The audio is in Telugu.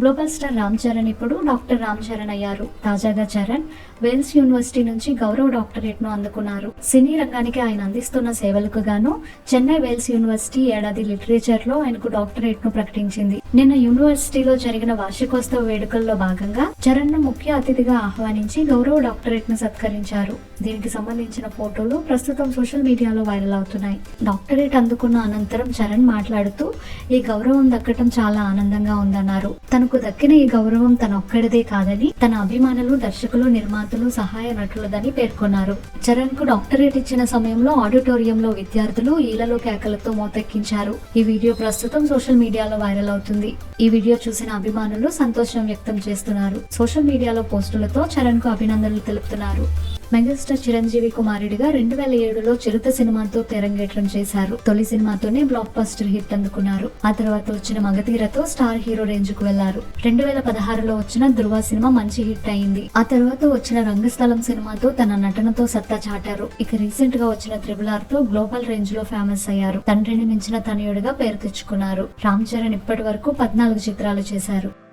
గ్లోబల్ స్టార్ రామ్ చరణ్ ఇప్పుడు డాక్టర్ రామ్ చరణ్ అయ్యారు. తాజాగా చరణ్ వెల్స్ యూనివర్సిటీ నుంచి గౌరవ డాక్టరేట్ను అందుకున్నారు. సినీ రంగానికి ఆయన అందిస్తున్న సేవలకు గాను చెన్నై వెల్స్ యూనివర్సిటీ ఏడాది లిటరేచర్లో ఆయనకు డాక్టరేట్ను ప్రకటించింది. నిన్న యూనివర్సిటీలో జరిగిన వార్షికోత్సవ వేడుకల్లో భాగంగా చరణ్ను ముఖ్య అతిథిగా ఆహ్వానించి గౌరవ డాక్టరేట్ను సత్కరించారు. దీనికి సంబంధించిన ఫోటోలు ప్రస్తుతం సోషల్ మీడియాలో వైరల్ అవుతున్నాయి. డాక్టరేట్ అందుకున్న అనంతరం చరణ్ మాట్లాడుతూ ఈ గౌరవం దక్కటం చాలా ఆనందంగా ఉందన్నారు. తనకు దక్కిన ఈ గౌరవం తన ఒక్కడిదే కాదని తన అభిమానులు దర్శకులు నిర్మాతలు సహాయ నటులదని పేర్కొన్నారు. చరణ్కు డాక్టరేట్ ఇచ్చిన సమయంలో ఆడిటోరియంలో విద్యార్థులు ఈలలో కేకలతో మోతెక్కించారు. ఈ వీడియో ప్రస్తుతం సోషల్ మీడియాలో వైరల్ అవుతుంది. ఈ వీడియో చూసిన అభిమానులు సంతోషం వ్యక్తం చేస్తున్నారు. సోషల్ మీడియాలో పోస్టులతో చరణ్కు అభినందనలు తెలుపుతున్నారు. మెగాస్టార్ చిరంజీవి కుమారుడిగా రెండు వేల ఏడులో చిరుత సినిమాతో తెరంగేట్రం చేశారు. తొలి సినిమాతోనే బ్లాక్ బస్టర్ హిట్ అందుకున్నారు. ఆ తర్వాత వచ్చిన మగధీరతో స్టార్ హీరో రేంజ్కు వెళ్ళారు. రెండు వేల పదహారులో వచ్చిన ధృవ సినిమా మంచి హిట్ అయింది. ఆ తర్వాత వచ్చిన రంగస్థలం సినిమాతో తన నటనతో సత్తా చాటారు. ఇక రీసెంట్గా వచ్చిన త్రిబుల్ ఆర్తో గ్లోబల్ రేంజ్లో ఫేమస్ అయ్యారు. తండ్రిని మించిన తనయుడిగా పేరు తెచ్చుకున్నారు. రామ్ చరణ్ ఇప్పటి వరకు పద్నాలుగు చిత్రాలు చేశారు.